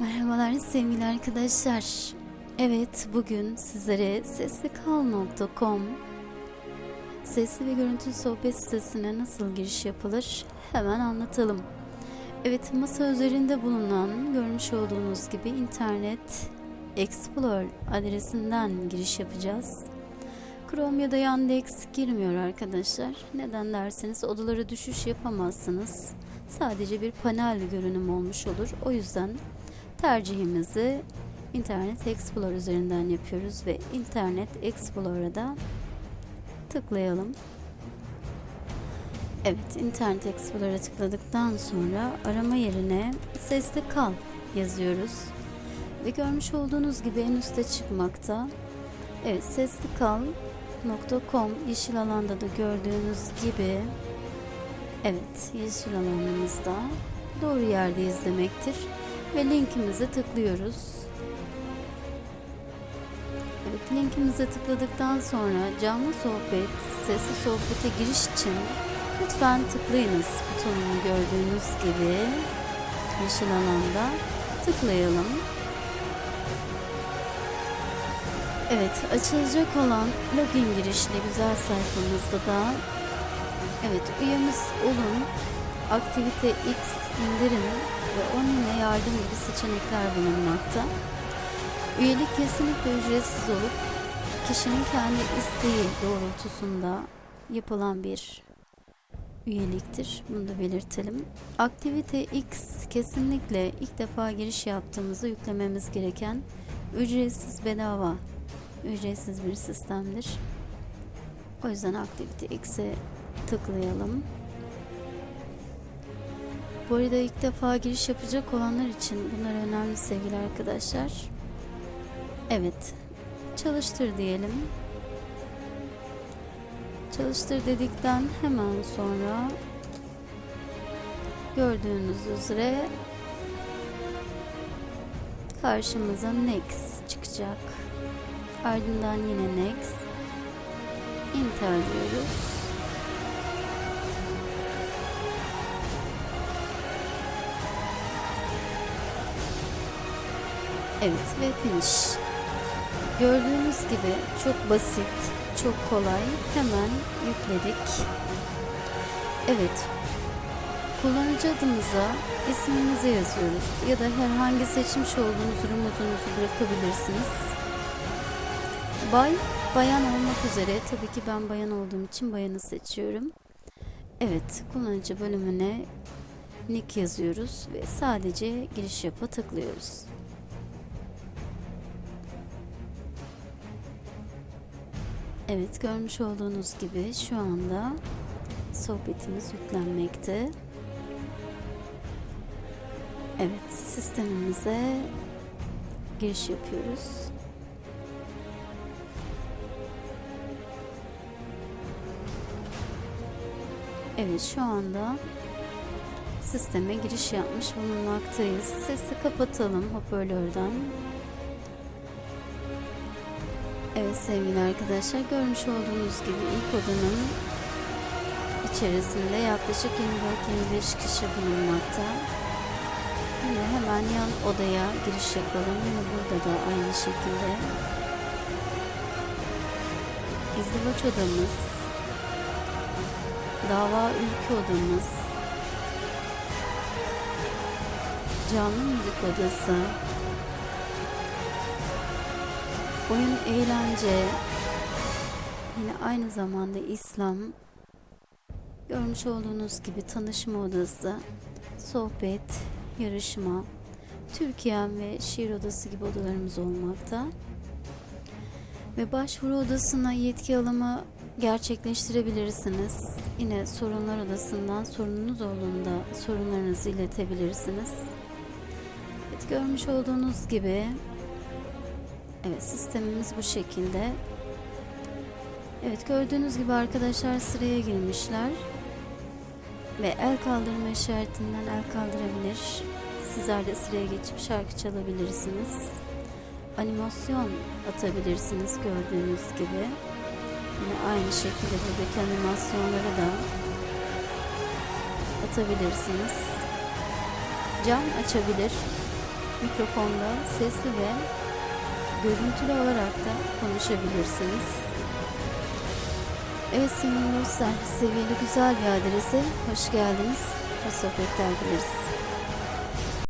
Merhabalar sevgili arkadaşlar. Evet bugün sizlere seslikal.com sesli ve görüntülü sohbet sitesine nasıl giriş yapılır hemen anlatalım. Evet masa üzerinde bulunan görmüş olduğunuz gibi internet Explorer adresinden giriş yapacağız. Chrome ya da Yandex girmiyor arkadaşlar. Neden derseniz odalara düşüş yapamazsınız. Sadece bir panel görünüm olmuş olur. O yüzden tercihimizi Internet Explorer üzerinden yapıyoruz ve Internet Explorer'a da tıklayalım. Evet, Internet Explorer'a tıkladıktan sonra arama yerine sesli kal yazıyoruz. Ve görmüş olduğunuz gibi en üstte çıkmakta. Evet, seslikal.com yeşil alanda da gördüğünüz gibi Evet, yeşil alanımızda doğru yerdeyiz demektir ve linkimize tıklıyoruz. Evet, linkimize tıkladıktan sonra canlı sohbet, sesli sohbete giriş için lütfen tıklayınız butonunu gördüğünüz gibi yeşil alanda tıklayalım. Evet, açılacak olan login girişli güzel sayfamızda da evet üyemiz olun, aktivite X indirin ve onunla yardım gibi seçenekler bulunmakta. Üyelik kesinlikle ücretsiz olup kişinin kendi isteği doğrultusunda yapılan bir üyeliktir. Bunu da belirtelim. Aktivite X kesinlikle ilk defa giriş yaptığımızda yüklememiz gereken ücretsiz bedava ücretsiz bir sistemdir. O yüzden Aktivite X'e tıklayalım. Bu arada ilk defa giriş yapacak olanlar için bunlar önemli sevgili arkadaşlar. Evet. Çalıştır diyelim. Çalıştır dedikten hemen sonra gördüğünüz üzere karşımıza next çıkacak. Ardından yine next. Enter diyoruz. Evet ve finish. Gördüğünüz gibi çok basit, çok kolay. Hemen yükledik. Evet. Kullanıcı adımıza ismimizi yazıyoruz ya da herhangi seçmiş olduğunuz rumuzunuzu bırakabilirsiniz. Bay, bayan olmak üzere tabii ki ben bayan olduğum için bayanı seçiyorum. Evet, kullanıcı bölümüne nick yazıyoruz ve sadece giriş yapa tıklıyoruz. Evet görmüş olduğunuz gibi şu anda sohbetimiz yüklenmekte. Evet sistemimize giriş yapıyoruz. Evet şu anda sisteme giriş yapmış bulunmaktayız. Sesi kapatalım hoparlörden. Evet sevgili arkadaşlar görmüş olduğunuz gibi ilk odanın içerisinde yaklaşık 24-25 kişi bulunmakta. Yine hemen yan odaya giriş yapalım. Yine burada da aynı şekilde. İzdivaç odamız, dava ülke odamız, canlı müzik odası, oyun eğlence yine aynı zamanda İslam görmüş olduğunuz gibi tanışma odası sohbet yarışma Türkiye ve şiir odası gibi odalarımız olmakta ve başvuru odasına yetki alımı gerçekleştirebilirsiniz. Yine sorunlar odasından sorununuz olduğunda sorunlarınızı iletebilirsiniz. Evet, görmüş olduğunuz gibi Evet sistemimiz bu şekilde. Evet gördüğünüz gibi arkadaşlar sıraya girmişler. Ve el kaldırma işaretinden el kaldırabilir. Sizler de sıraya geçip şarkı çalabilirsiniz. Animasyon atabilirsiniz gördüğünüz gibi. Yine aynı şekilde buradaki animasyonları da atabilirsiniz. Cam açabilir. mikrofonda sesli ve görüntülü olarak da konuşabilirsiniz. Evet sevgili dostlar, seviyeli güzel bir adrese hoş geldiniz. Hoş sohbetler dileriz.